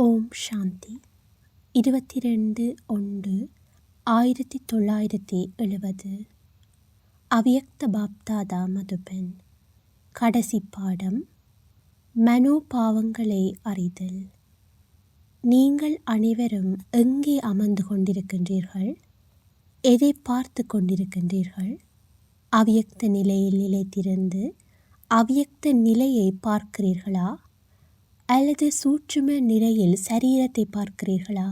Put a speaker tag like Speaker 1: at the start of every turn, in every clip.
Speaker 1: ஓம் சாந்தி. இருபத்தி ரெண்டு ஒன்று ஆயிரத்தி தொள்ளாயிரத்தி எழுபது. அவ்யக்த பாப்தாதா மதுபன் கடைசி பாடம். மனோபாவங்களை அறிதல். நீங்கள் அனைவரும் எங்கே அமர்ந்து கொண்டிருக்கின்றீர்கள்? எதை பார்த்து கொண்டிருக்கின்றீர்கள்? அவ்யக்த நிலையில் நிலைத்திருந்து அவ்யக்த நிலையை பார்க்கிறீர்களா? அல்லது சூட்சும நிறையில் சரீரத்தை பார்க்கிறீர்களா?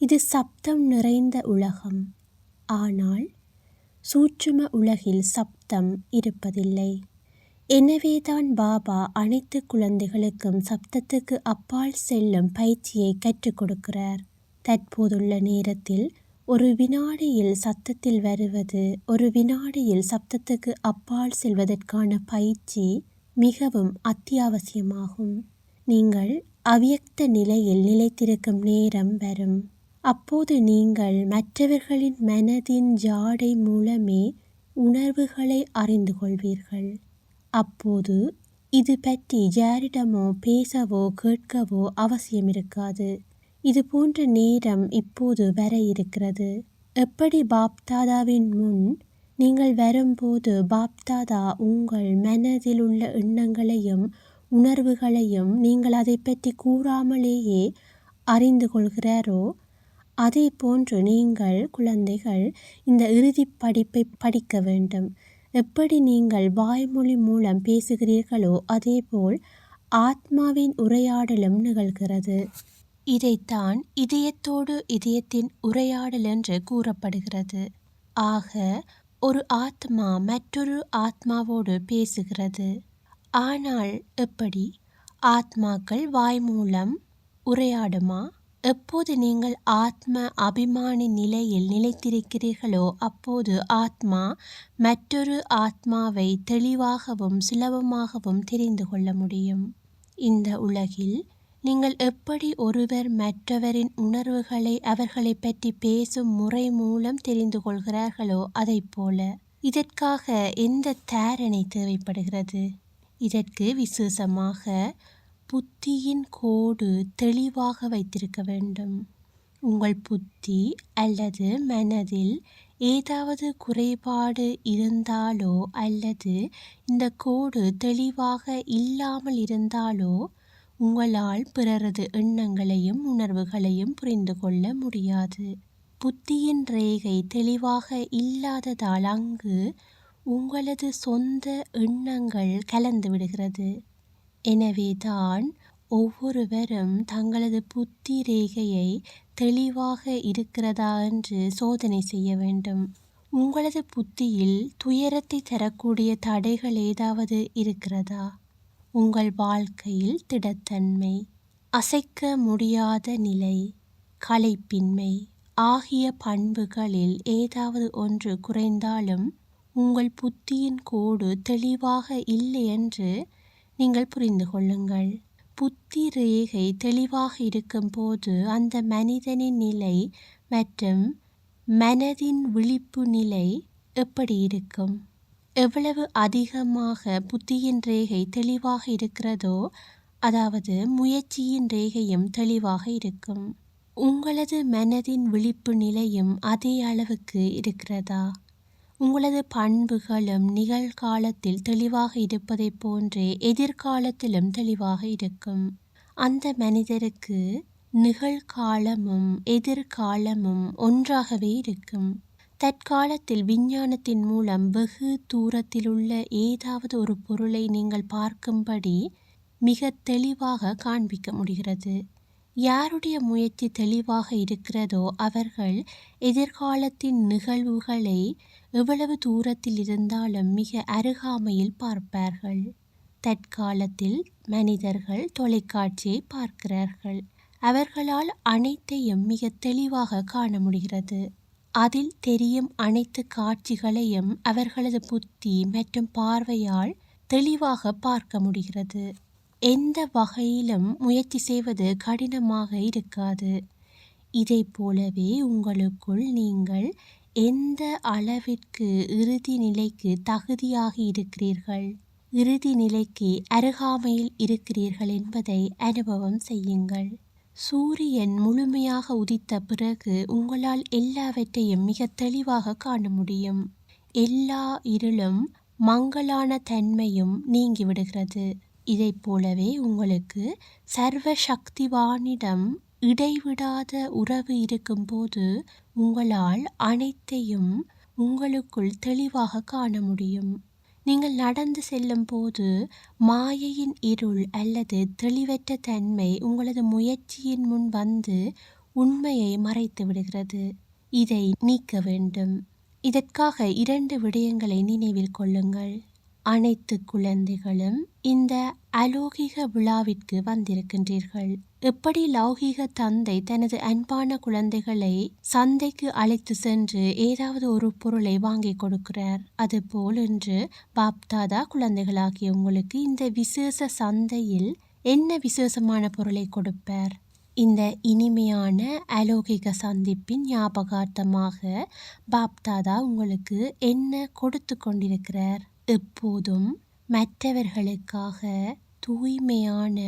Speaker 1: இது சப்தம் நிறைந்த உலகம். ஆனால் சூட்சும உலகில் சப்தம் இருப்பதில்லை. எனவேதான் பாபா அனைத்து குழந்தைகளுக்கும் சப்தத்துக்கு அப்பால் செல்லும் பயிற்சியை கற்றுக் கொடுக்கிறார். தற்போதுள்ள நேரத்தில் ஒரு வினாடியில் சத்தத்தில் வருவது ஒரு வினாடியில் சப்தத்துக்கு அப்பால் செல்வதற்கான பயிற்சி மிகவும் அத்தியாவசியமாகும். நீங்கள் அவியக்த நிலையில் நிலைத்திருக்கும் நேரம் வரும். அப்போது நீங்கள் மற்றவர்களின் மனதின் ஜாடை மூலமே உணர்வுகளை அறிந்து கொள்வீர்கள். அப்போது இது பற்றி யாரிடமோ பேசவோ கேட்கவோ அவசியம் இருக்காது. இது போன்ற நேரம் இப்போது வர இருக்கிறது. எப்படி பாப்தாதாவின் முன் நீங்கள் வரும்போது பாப்தாதா உங்கள் மனதில் உள்ள எண்ணங்களையும் உணர்வுகளையும் நீங்கள் அதை பற்றி கூறாமலேயே அறிந்து கொள்கிறாரோ? அதே போன்று நீங்கள் குழந்தைகள் இந்த இறுதி படிப்பை படிக்க வேண்டும். எப்படி நீங்கள் வாய்மொழி மூலம் பேசுகிறீர்களோ அதேபோல் ஆத்மாவின் உரையாடலும் நிகழ்கிறது. இதைத்தான் இதயத்தோடு இதயத்தின் உரையாடல் என்று கூறப்படுகிறது. ஆக ஒரு ஆத்மா மற்றொரு ஆத்மாவோடு பேசுகிறது. ஆனால் எப்படி? ஆத்மாக்கள் வாய் மூலம் உரையாடுமா? எப்போது நீங்கள் ஆத்ம அபிமானி நிலையில் நிலைத்திருக்கிறீர்களோ அப்போது ஆத்மா மற்றொரு ஆத்மாவை தெளிவாகவும் சுலபமாகவும் தெரிந்து கொள்ள முடியும். இந்த உலகில் நீங்கள் எப்படி ஒருவர் மற்றவரின் உணர்வுகளை அவர்களை பற்றி பேசும் முறை மூலம் தெரிந்து கொள்கிறார்களோ அதை போல இதற்காக எந்த தாரணை தேவைப்படுகிறது? இதற்கு விசேஷமாக புத்தியின் கோடு தெளிவாக வைத்திருக்க வேண்டும். உங்கள் புத்தி அல்லது மனதில் ஏதாவது குறைபாடு இருந்தாலோ அல்லது இந்த கோடு தெளிவாக இல்லாமல் இருந்தாலோ உங்களால் பிறரது எண்ணங்களையும் உணர்வுகளையும் புரிந்து கொள்ள முடியாது. புத்தியின் ரேகை தெளிவாக இல்லாததால் அங்கு உங்களது சொந்த எண்ணங்கள் கலந்து விடுகிறது. எனவேதான் ஒவ்வொருவரும் தங்களது புத்தி ரேகையை தெளிவாக இருக்கிறதா என்று சோதனை செய்ய வேண்டும். உங்களது புத்தியில் துயரத்தை தரக்கூடிய தடைகள் ஏதாவது இருக்கிறதா? உங்கள் வாழ்க்கையில் திடத்தன்மை அசைக்க முடியாத நிலை கலைப்பின்மை ஆகிய பண்புகளில் ஏதாவது ஒன்று குறைந்தாலும் உங்கள் புத்தியின் கோடு தெளிவாக இல்லை என்று நீங்கள் புரிந்து கொள்ளுங்கள். புத்தி ரேகை தெளிவாக இருக்கும்போது அந்த மனிதனின் நிலை மற்றும் மனதின் விழிப்பு நிலை எப்படி இருக்கும்? எவ்வளவு அதிகமாக புத்தியின் ரேகை தெளிவாக இருக்கிறதோ அதாவது முயற்சியின் ரேகையும் தெளிவாக இருக்கும். உங்களது மனதின் விழிப்பு நிலையும் அதே அளவுக்கு இருக்கிறதா? உங்களது பண்புகளும் நிகழ்காலத்தில் தெளிவாக இருப்பதைப் போன்றே எதிர்காலத்திலும் தெளிவாக இருக்கும். அந்த மனிதருக்கு நிகழ்காலமும் எதிர்காலமும் ஒன்றாகவே இருக்கும். தற்காலத்தில் விஞ்ஞானத்தின் மூலம் வெகு தூரத்திலுள்ள ஏதாவது ஒரு பொருளை நீங்கள் பார்க்கும்படி மிக தெளிவாக காண்பிக்க முடிகிறது. யாருடைய முயற்சி தெளிவாக இருக்கிறதோ அவர்கள் எதிர்காலத்தின் நிகழ்வுகளை எவ்வளவு தூரத்தில் இருந்தாலும் மிக அருகாமையில் பார்ப்பார்கள். தற்காலத்தில் மனிதர்கள் தொலைக்காட்சியை பார்க்கிறார்கள். அவர்களால் அனைத்தையும் மிக தெளிவாக காண முடிகிறது. அதில் தெரியும் அனைத்து காட்சிகளையும் அவர்களது புத்தி மற்றும் பார்வையால் தெளிவாக பார்க்க முடிகிறது. எந்த வகையிலும் முயற்சி செய்வது கடினமாக இருக்காது. இதை போலவே உங்களுக்குள் நீங்கள் எந்த அளவிற்கு இறுதி நிலைக்கு தகுதியாகி இருக்கிறீர்கள் இறுதி நிலைக்கு அருகாமையில் இருக்கிறீர்கள் என்பதை அனுபவம் செய்யுங்கள். சூரியன் முழுமையாக உதித்த பிறகு உங்களால் எல்லாவற்றையும் மிக தெளிவாக காண முடியும். எல்லா இருளும் மங்கலான தன்மையும் நீங்கிவிடுகிறது இதைப் போலவே உங்களுக்கு சர்வ சக்திவானிடம் இடைவிடாத உறவு இருக்கும்போது உங்களால் அனைத்தையும் உங்களுக்குள் தெளிவாக காண முடியும். நீங்கள் நடந்து செல்லும் போது மாயையின் இருள் அல்லது தெளிவற்ற தன்மை உங்களது முயற்சியின் முன் வந்து உண்மையை மறைத்து விடுகிறது. இதை நீக்க வேண்டும். இதற்காக இரண்டு விடயங்களை நினைவில் கொள்ளுங்கள். அனைத்து குழந்தைகளும் இந்த அலோகிக விழாவிற்கு வந்திருக்கின்றீர்கள். எப்படி லௌகீக தந்தை தனது அன்பான குழந்தைகளை சந்தைக்கு அழைத்து சென்று ஏதாவது ஒரு பொருளை வாங்கி கொடுக்கிறார். அதுபோல் இன்று பாப்தாதா குழந்தைகளாகிய உங்களுக்கு இந்த விசேஷ சந்தையில் என்ன விசேஷமான பொருளை கொடுப்பார்? இந்த இனிமையான அலௌகிக சந்திப்பின் ஞாபகார்த்தமாக பாப்தாதா உங்களுக்கு என்ன கொடுத்து கொண்டிருக்கிறார்? எப்போதும் மற்றவர்களுக்காக தூய்மையான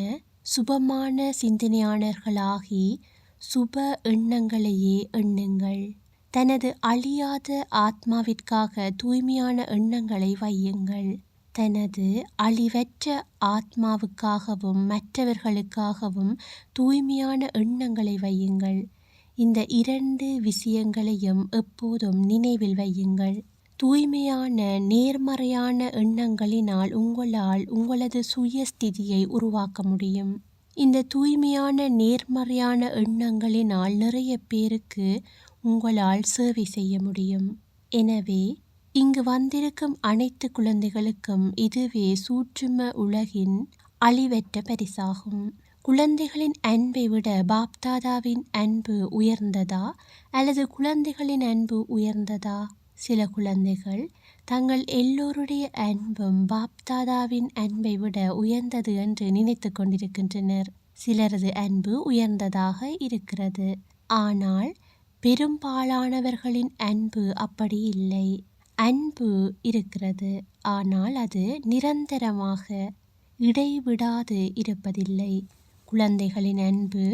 Speaker 1: சுபமான சிந்தனையாளர்களாகி சுப எண்ணங்களையே எண்ணுங்கள். தனது அழியாத ஆத்மாவிற்காக தூய்மையான எண்ணங்களை வையுங்கள். தனது அழிவற்ற ஆத்மாவுக்காகவும் மற்றவர்களுக்காகவும் தூய்மையான எண்ணங்களை வையுங்கள். இந்த இரண்டு விஷயங்களையும் எப்போதும் நினைவில் வையுங்கள். தூய்மையான நேர்மறையான எண்ணங்களினால் உங்களால் உங்களது சுயஸ்திதியை உருவாக்க முடியும். இந்த தூய்மையான நேர்மறையான எண்ணங்களினால் நிறைய பேருக்கு உங்களால் சேவை செய்ய முடியும். எனவே இங்கு வந்திருக்கும் அனைத்து குழந்தைகளுக்கும் இதுவே சூற்றும உலகின் அழிவற்ற பரிசாகும். குழந்தைகளின் அன்பை விட பாப்தாதாவின் அன்பு உயர்ந்ததா? அல்லது குழந்தைகளின் அன்பு உயர்ந்ததா? சில குழந்தைகள் தங்கள் எல்லோருடைய அன்பும் பாப்தாதாவின் அன்பை விட உயர்ந்தது என்று நினைத்து கொண்டிருக்கின்றனர். சிலரது அன்பு உயர்ந்ததாக இருக்கிறது. ஆனால் பெரும்பாலானவர்களின் அன்பு அப்படி இல்லை. அன்பு இருக்கிறது. ஆனால் அது நிரந்தரமாக இடைவிடாது இருப்பதில்லை. குழந்தைகளின் அன்பு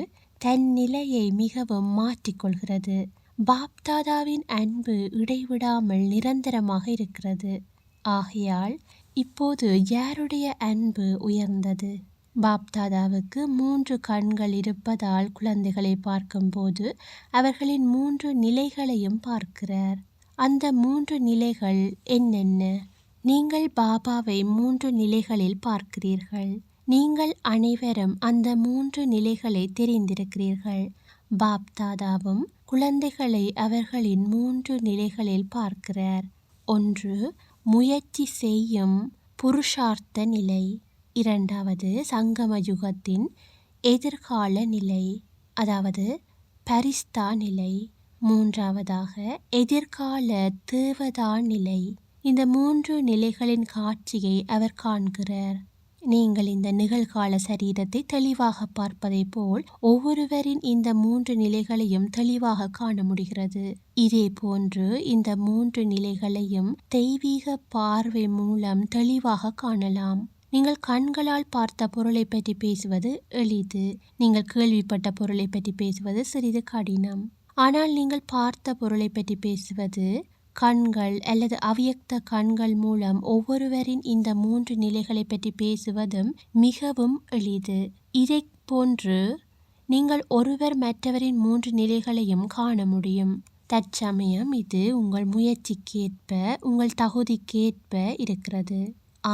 Speaker 1: தன் நிலையை மிகவும் மாற்றிக்கொள்கிறது. பாப்தாதாவின் அன்பு இடைவிடாமல் நிரந்தரமாக இருக்கிறது. ஆகையால் இப்போது யாருடைய அன்பு உயர்ந்தது? பாப்தாதாவுக்கு மூன்று கண்கள் இருப்பதால் குழந்தைகளை பார்க்கும்போது அவர்களின் மூன்று நிலைகளையும் பார்க்கிறார். அந்த மூன்று நிலைகள் என்னென்ன? நீங்கள் பாபாவை மூன்று நிலைகளில் பார்க்கிறீர்கள். நீங்கள் அனைவரும் அந்த மூன்று நிலைகளை தெரிந்திருக்கிறீர்கள். பாப்தாதாவும் குழந்தைகளை அவர்களின் மூன்று நிலைகளில் பார்க்கிறார். ஒன்று முயற்சி செய்யும் புருஷார்த்த நிலை. இரண்டாவது சங்கம யுகத்தின் எதிர்கால நிலை. அதாவது பரிஸ்தா நிலை. மூன்றாவதாக எதிர்கால தேவதா நிலை. இந்த மூன்று நிலைகளின் காட்சியை அவர் காண்கிறார். நீங்கள் இந்த நிகழ்கால சரீரத்தை தெளிவாக பார்ப்பதைப் போல் ஒவ்வொருவரின் இந்த மூன்று நிலைகளையும் தெளிவாக காண முடிகிறது. இதே போன்று இந்த மூன்று நிலைகளையும் தெய்வீக பார்வை மூலம் தெளிவாக காணலாம். நீங்கள் கண்களால் பார்த்த பொருளை பற்றி பேசுவது எளிது. நீங்கள் கேள்விப்பட்ட பொருளை பற்றி பேசுவது சிறிது கடினம். ஆனால் நீங்கள் பார்த்த பொருளை பற்றி பேசுவது கண்கள் அல்லது அவ்யக்த கண்கள் மூலம் ஒவ்வொருவரின் இந்த மூன்று நிலைகளை பற்றி பேசுவதும் மிகவும் எளிது. இதை போன்று நீங்கள் ஒருவர் மற்றவரின் மூன்று நிலைகளையும் காண முடியும். தற்சமயம் இது உங்கள் முயற்சிக்கேற்ப உங்கள் தகுதிக்கேற்ப இருக்கிறது.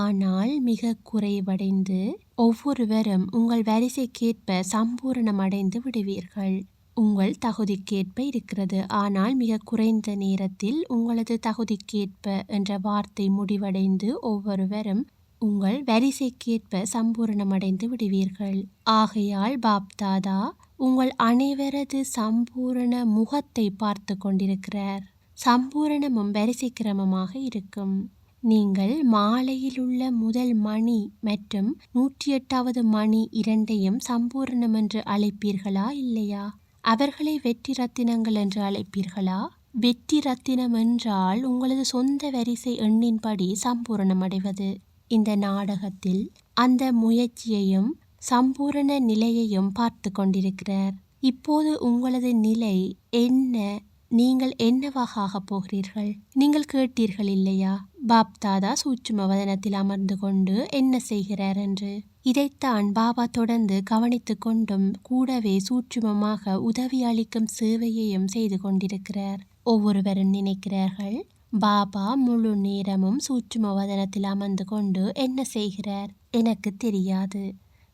Speaker 1: ஆனால் மிக குறைவடைந்து ஒவ்வொருவரும் உங்கள் வரிசைக்கேற்ப சம்பூரணமடைந்து விடுவீர்கள். உங்கள் தகுதிக்கேற்ப இருக்கிறது. ஆனால் மிக குறைந்த நேரத்தில் உங்களது தகுதிக்கேற்ப என்ற வார்த்தை முடிவடைந்து ஒவ்வொருவரும் உங்கள் வரிசைக்கேற்ப சம்பூரணமடைந்து விடுவீர்கள். ஆகையால் பாப்தாதா உங்கள் அனைவரது சம்பூரண முகத்தை பார்த்து கொண்டிருக்கிறார். சம்பூரணமும் வரிசை கிரமமாக இருக்கும். நீங்கள் மாலையில் உள்ள முதல் மணி மற்றும் நூற்றி எட்டாவது மணி இரண்டையும் சம்பூரணம் என்று அழைப்பீர்களா இல்லையா? அவர்களை வெற்றி ரத்தினங்கள் என்று அழைப்பீர்களா? வெற்றி ரத்தினம் என்றால் உங்களது சொந்த வரிசை எண்ணின்படி சம்பூரணம் அடைவது இந்த நாடகத்தில் அந்த முயற்சியையும் சம்பூரண நிலையையும் பார்த்து கொண்டிருக்கிறார். இப்போது உங்களது நிலை என்ன? நீங்கள் என்னவாக ஆகப் போகிறீர்கள்? நீங்கள் கேட்டீர்கள் இல்லையா? பாப்தாதா சூட்சும வதனத்தில் அமர்ந்து கொண்டு என்ன செய்கிறார் என்று. இதைத்தான் பாபா தொடர்ந்து கவனித்து கொண்டும் கூடவே சூட்சுமமாக உதவி அளிக்கும் சேவையையும் செய்து கொண்டிருக்கிறார். ஒவ்வொருவரும் நினைக்கிறார்கள் பாபா முழு நேரமும் சூட்சும வதனத்தில் அமர்ந்து கொண்டு என்ன செய்கிறார்? எனக்கு தெரியாது.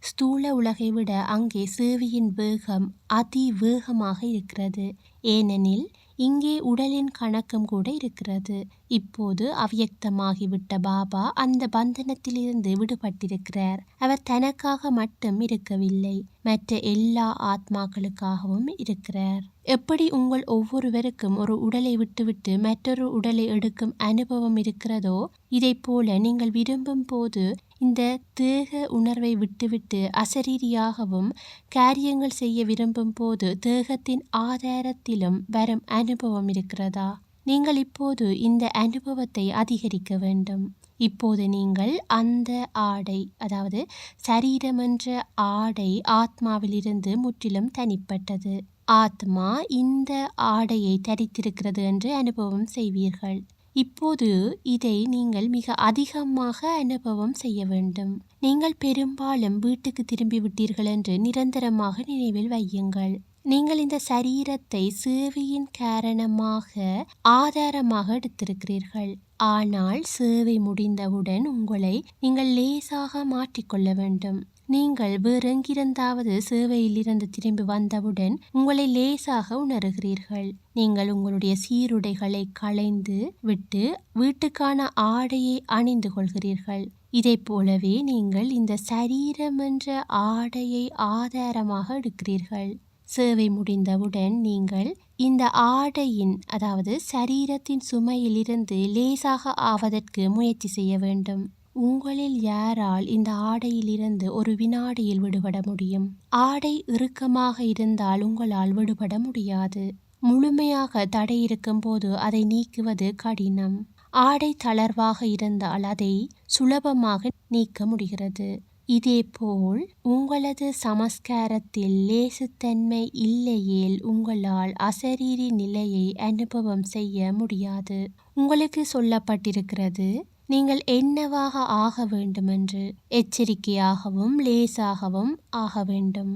Speaker 1: ஸ்தூல உலகை விட அங்கே சேவையின் வேகம் அதி வேகமாக இருக்கிறது. ஏனெனில் இங்கே உடலின் கணக்கம் கூட இருக்கிறது. இப்போது அவ்யக்தமாகிவிட்ட பாபா அந்த பந்தனத்திலிருந்து விடுபட்டிருக்கிறார். அவர் தனக்காக மட்டும் இருக்கவில்லை மற்ற எல்லா ஆத்மாக்களுக்காகவும் இருக்கிறார். எப்படி உங்கள் ஒவ்வொருவருக்கும் ஒரு உடலை விட்டுவிட்டு மற்றொரு உடலை எடுக்கும் அனுபவம் இருக்கிறதோ இதை போல நீங்கள் விரும்பும் போது இந்த தேக உணர்வை விட்டுவிட்டு அசரீரியாகவும் காரியங்கள் செய்ய விரும்பும் போது தேகத்தின் ஆதாரத்திலும் வரும் அனுபவம் இருக்கிறதா? நீங்கள் இப்போது இந்த அனுபவத்தை அதிகரிக்க வேண்டும். இப்போது நீங்கள் அந்த ஆடை அதாவது சரீரம் என்ற ஆடை ஆத்மாவிலிருந்து முற்றிலும் தனிப்பட்டது. ஆத்மா இந்த ஆடையை தரித்திருக்கிறது என்று அனுபவம் செய்வீர்கள். இப்போது இதை நீங்கள் மிக அதிகமாக அனுபவம் செய்ய வேண்டும். நீங்கள் பெரும்பாலும் வீட்டுக்கு திரும்பி விட்டீர்கள் என்று நிரந்தரமாக நினைவில் வையுங்கள். நீங்கள் இந்த சரீரத்தை சேவையின் காரணமாக ஆதாரமாக எடுத்திருக்கிறீர்கள். ஆனால் சேவை முடிந்தவுடன் உங்களை நீங்கள் லேசாக மாற்றிக்கொள்ள வேண்டும். நீங்கள் வேறெங்கிருந்தாவது சேவையிலிருந்து திரும்பி வந்தவுடன் உங்களை லேசாக உணர்கிறீர்கள். நீங்கள் உங்களுடைய சீருடைகளை களைந்து விட்டு வீட்டுக்கான ஆடையை அணிந்து கொள்கிறீர்கள். இதை போலவே நீங்கள் இந்த சரீரம் என்ற ஆடையை ஆதாரமாக எடுக்கிறீர்கள். சேவை முடிந்தவுடன் நீங்கள் இந்த ஆடையின் அதாவது சரீரத்தின் சுமையிலிருந்து லேசாக ஆவதற்கு முயற்சி செய்ய வேண்டும். உங்களில் யாரால் இந்த ஆடையிலிருந்து ஒரு வினாடியில் விடுபட முடியும்? ஆடை இறுக்கமாக இருந்தால் உங்களால் விடுபட முடியாது. முழுமையாக தடை இருக்கும் போது அதை நீக்குவது கடினம். ஆடை தளர்வாக இருந்தால் அதை சுலபமாக நீக்க முடிகிறது. இதேபோல் உங்களது சமஸ்காரத்தில் லேசுத்தன்மை இல்லையேல் உங்களால் அசரீரி நிலையை அனுபவம் செய்ய முடியாது. உங்களுக்கு சொல்லப்பட்டிருக்கிறது நீங்கள் என்னவாக ஆக வேண்டுமென்று எச்சரிக்கையாகவும் லேசாகவும் ஆக வேண்டும்.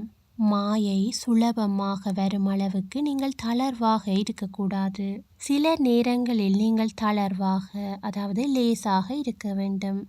Speaker 1: மாயை சுலபமாக வரும் அளவுக்கு நீங்கள் தளர்வாக இருக்கக்கூடாது. சில நேரங்களில் நீங்கள் தளர்வாக அதாவது லேசாக இருக்க வேண்டும்.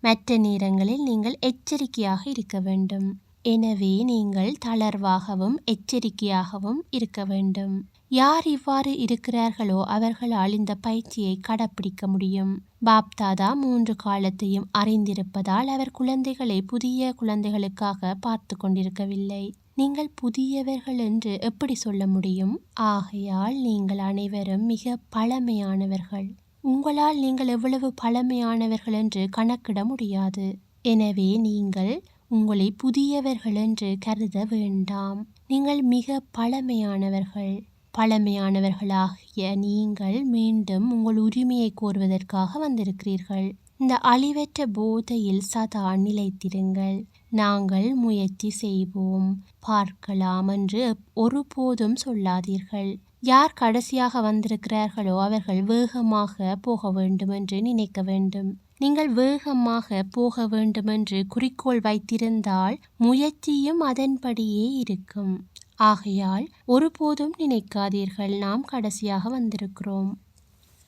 Speaker 1: மற்ற நேரங்களில் நீங்கள் எச்சரிக்கையாக இருக்க வேண்டும். எனவே நீங்கள் தளர்வாகவும் எச்சரிக்கையாகவும் இருக்க வேண்டும். யார் இவ்வாறு இருக்கிறார்களோ அவர்களால் இந்த பயிற்சியை கடைப்பிடிக்க முடியும். பாப்தாதா மூன்று காலத்தையும் அறிந்திருப்பதால் அவர் குழந்தைகளை புதிய குழந்தைகளுக்காக பார்த்து கொண்டிருக்கவில்லை. நீங்கள் புதியவர்கள் என்று எப்படி சொல்ல முடியும்? ஆகையால் நீங்கள் அனைவரும் மிக பழமையானவர்கள். உங்களால் நீங்கள் எவ்வளவு பழமையானவர்கள் என்று கணக்கிட முடியாது. எனவே நீங்கள் உங்களை புதியவர்கள் என்று கருத வேண்டாம். நீங்கள் மிக பழமையானவர்கள். பழமையானவர்களாகிய நீங்கள் மீண்டும் உங்கள் உரிமையை கோருவதற்காக வந்திருக்கிறீர்கள். இந்த அழிவற்ற போதையில் சதா நிலைத்திருங்கள். நாங்கள் முயற்சி செய்வோம். பார்க்கலாம் என்று ஒருபோதும் சொல்லாதீர்கள். யார் கடைசியாக வந்திருக்கிறார்களோ அவர்கள் வேகமாக போக வேண்டும் என்று நினைக்க வேண்டும். நீங்கள் வேகமாக போக வேண்டுமென்று குறிக்கோள் வைத்திருந்தால் முயற்சியும் அதன்படியே இருக்கும். ஆகையால் ஒருபோதும் நினைக்காதீர்கள். நாம் கடைசியாக வந்திருக்கிறோம்.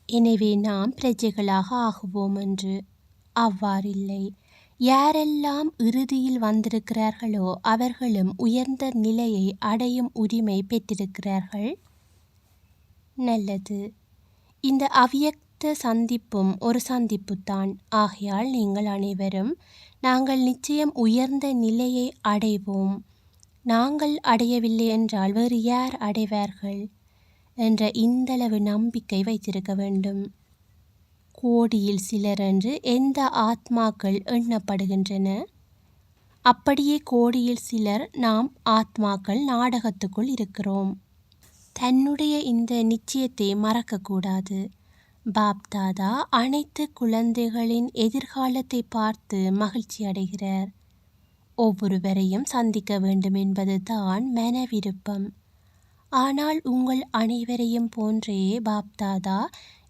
Speaker 1: எனவே நாம் பிரஜைகளாக ஆகுவோம் என்று அவ்வாறில்லை. யாரெல்லாம் இறுதியில் வந்திருக்கிறார்களோ அவர்களும் உயர்ந்த நிலையை அடையும் உரிமை பெற்றிருக்கிறார்கள். நல்லது. இந்த அவ்வியக்த சந்திப்பும் ஒரு சந்திப்புத்தான். ஆகையால் நீங்கள் அனைவரும் நாங்கள் நிச்சயம் உயர்ந்த நிலையை அடைவோம். நாங்கள் அடையவில்லை என்றால் வேறு யார் அடைவார்கள் என்ற இந்தளவு நம்பிக்கை வைத்திருக்க வேண்டும். கோடியில் சிலர் என்று எந்த ஆத்மாக்கள் எண்ணப்படுகின்றன? அப்படியே கோடியில் சிலர் நாம் ஆத்மாக்கள் நாடகத்துக்குள் இருக்கிறோம். தன்னுடைய இந்த நிச்சயத்தை மறக்கக்கூடாது. பாப்தாதா அனைத்து குழந்தைகளின் எதிர்காலத்தை பார்த்து மகிழ்ச்சி அடைகிறார் ஒவ்வொருவரையும் சந்திக்க வேண்டும் என்பது தான் மன விருப்பம் ஆனால் உங்கள் அனைவரையும் போன்றே பாப்தாதா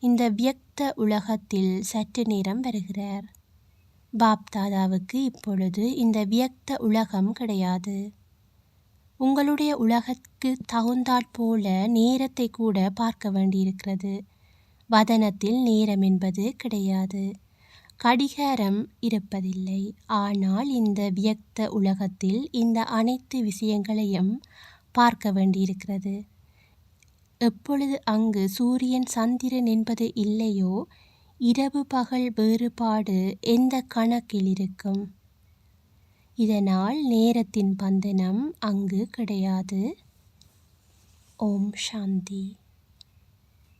Speaker 1: இந்த வியக்த உலகத்தில் சற்று நேரம் வருகிறார். பாப்தாதாவுக்கு இப்பொழுது இந்த வியக்த உலகம் கிடையாது. உங்களுடைய உலகத்துக்கு தகுந்தாற் போல நேரத்தை கூட பார்க்க வேண்டியிருக்கிறது. வதனத்தில் நேரம் என்பது கிடையாது. கடிகாரம் இருப்பதில்லை. ஆனால் இந்த வியக்த உலகத்தில் இந்த அனைத்து விஷயங்களையும் பார்க்க வேண்டியிருக்கிறது. எப்பொழுது அங்கு சூரியன் சந்திரன் என்பது இல்லையோ இரவு பகல் வேறுபாடு எந்த கணக்கில் இருக்கும்? இதனால் நேரத்தின் பந்தனம் அங்கு கிடையாது. ஓம் சாந்தி.